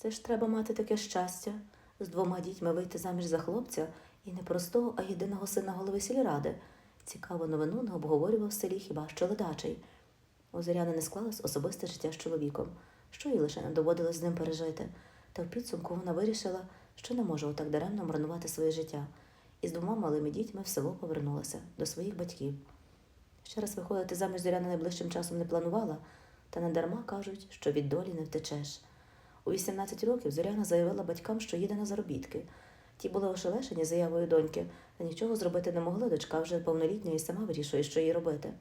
Це ж треба мати таке щастя з двома дітьми вийти заміж за хлопця і не простого, а єдиного сина голови сільради. Цікаву новину не обговорював в селі хіба що ледачий. У Зоряни не склалось особисте життя з чоловіком, що їй лише не доводилось з ним пережити, та в підсумку вона вирішила, що не може отак даремно марнувати своє життя, і з двома малими дітьми в село повернулася до своїх батьків. Ще раз виходити заміж Зоряна найближчим часом не планувала, та недарма кажуть, що від долі не втечеш. У 18 років Зоряна заявила батькам, що їде на заробітки. Ті були ошелешені заявою доньки, та нічого зробити не могли. Дочка вже повнолітня і сама вирішує, що їй робити.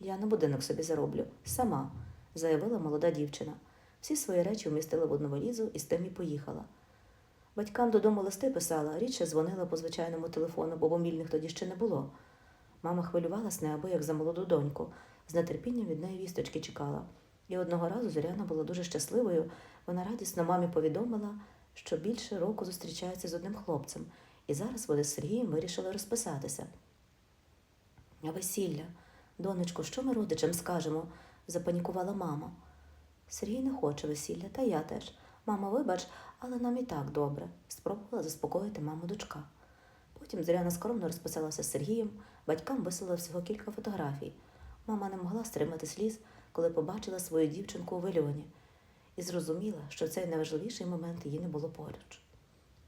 Я на будинок собі зароблю, сама, заявила молода дівчина. Всі свої речі вмістила в одну валізу і з тим і поїхала. Батькам додому листи писала, рідше дзвонила по звичайному телефону, бо мобільних тоді ще не було. Мама хвилювалась неабияк за молоду доньку, з нетерпінням від неї вісточки чекала. І одного разу Зоряна була дуже щасливою. Вона радісно мамі повідомила, що більше року зустрічається з одним хлопцем, і зараз вони з Сергієм вирішили розписатися. А весілля, донечко, що ми родичам скажемо? запанікувала мама. Сергій не хоче весілля, та я теж. Мамо, вибач, але нам і так добре, спробувала заспокоїти маму дочка. Потім Зоряна скромно розписалася з Сергієм, батькам вислала всього кілька фотографій. Мама не могла стримати сліз, коли побачила свою дівчинку у вильоні, і зрозуміла, що в цей найважливіший момент її не було поруч.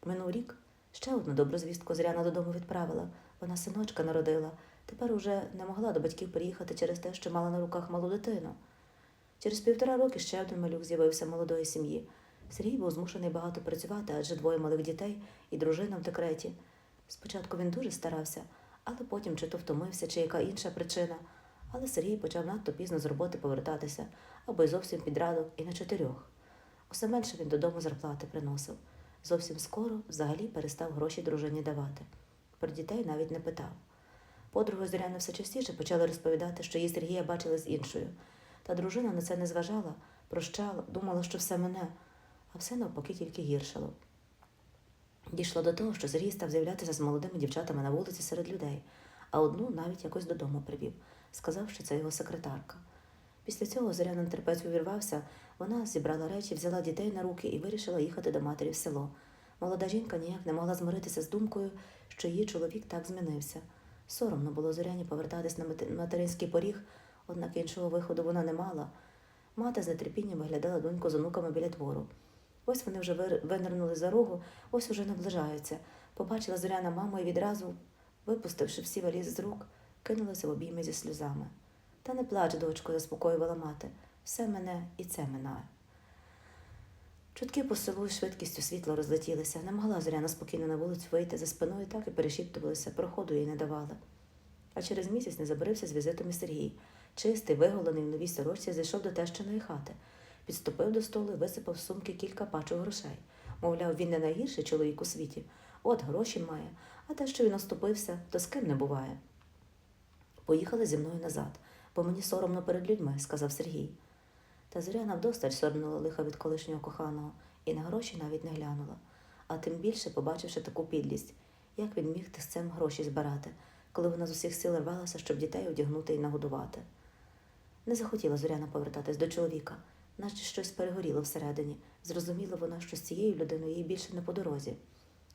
Минув рік ще одну добру звістку Зоряна додому відправила. Вона синочка народила. Тепер уже не могла до батьків приїхати через те, що мала на руках малу дитину. Через півтора роки ще один малюк з'явився молодої сім'ї. Сергій був змушений багато працювати, адже двоє малих дітей і дружина в декреті. Спочатку він дуже старався, але потім чи то втомився, чи яка інша причина. Але Сергій почав надто пізно з роботи повертатися, або й зовсім під ранок і на чотирьох. Усе менше він додому зарплати приносив. Зовсім скоро взагалі перестав гроші дружині давати. Про дітей навіть не питав. Подруги Зоряни все частіше почали розповідати, що її Сергія бачили з іншою. Та дружина на це не зважала, прощала, думала, що все мене, а все навпаки тільки гіршало. Дійшло до того, що Сергій став з'являтися з молодими дівчатами на вулиці серед людей, а одну навіть якось додому привів, сказав, що це його секретарка. Після цього Зорянин терпець увірвався, вона зібрала речі, взяла дітей на руки і вирішила їхати до матері в село. Молода жінка ніяк не могла змиритися з думкою, що її чоловік так змінився. Соромно було Зоряні повертатись на материнський поріг, однак іншого виходу вона не мала. Мати з нетерпінням виглядала доньку з онуками біля двору. Ось вони вже винирнули за рогу, ось уже наближаються. Побачила Зоряна маму і відразу, випустивши всі валізи з рук, кинулася в обійми зі сльозами. Та не плач, дочко, заспокоювала мати. Все мене і це минає. Чутки по селу з швидкістю світла розлетілися. Не могла Зоряна спокійно на вулицю вийти за спиною, так і перешіптувалися, проходу їй не давали. А через місяць не забарився з візитом і Сергій. Чистий, виголений в новій сорочці, зайшов до тещиної хати, підступив до столу і висипав з сумки кілька пачок грошей. Мовляв, він не найгірший чоловік у світі. От гроші має, а те, що він оступився, то з ким не буває. Поїхали зі мною назад, бо мені соромно перед людьми, сказав Сергій. Та Зоряна вдосталь сорнула лиха від колишнього коханого і на гроші навіть не глянула, а тим більше, побачивши таку підлість, як він міг з цим гроші збирати, коли вона з усіх сил рвалася, щоб дітей одягнути і нагодувати. Не захотіла Зоряна повертатись до чоловіка, наче щось перегоріло всередині. Зрозуміла вона, що з цією людиною їй більше не по дорозі.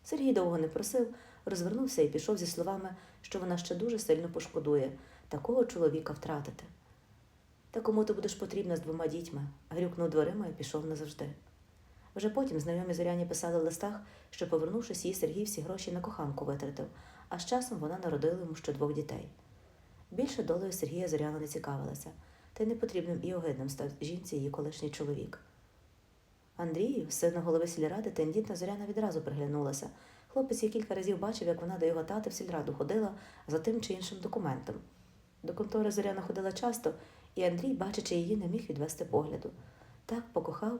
Сергій довго не просив, розвернувся і пішов зі словами, що вона ще дуже сильно пошкодує такого чоловіка втратити. Та кому ти будеш потрібна з двома дітьми, грюкнув дверима і пішов назавжди. Вже потім знайомі зоряні писали в листах, що, повернувшись, їй Сергій всі гроші на коханку витратив, а з часом вона народила йому ще двох дітей. Більше долею Сергія Зоряна не цікавилася, та й непотрібним і огидним став жінці її колишній чоловік. Андрію, сину голови сільради, тендітна Зоряна відразу приглянулася. Хлопець її кілька разів бачив, як вона до його тата в сільраду ходила за тим чи іншим документом. До контори Зоряна ходила часто, і Андрій, бачачи її, не міг відвести погляду. Так покохав,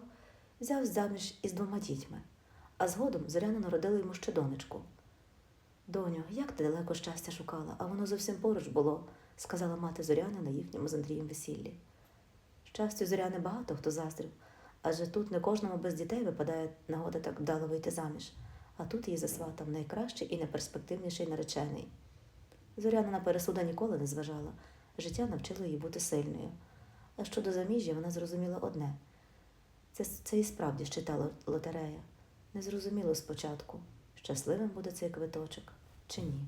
взяв заміж із двома дітьми, а згодом Зоряна народила йому ще донечку. Доню, як ти далеко щастя шукала, а воно зовсім поруч було, сказала мати Зоряна на їхньому з Андрієм весіллі. Щастю, Зоряни багато хто заздрив, адже тут не кожному без дітей випадає нагода так вдало вийти заміж, а тут її засватав найкращий і найперспективніший наречений. Зоряна на пересуда ніколи не зважала, життя навчило її бути сильною. А щодо заміжжя вона зрозуміла одне Це, це і справді щита ло- лотерея. Незрозуміло спочатку, щасливим буде цей квиточок чи ні.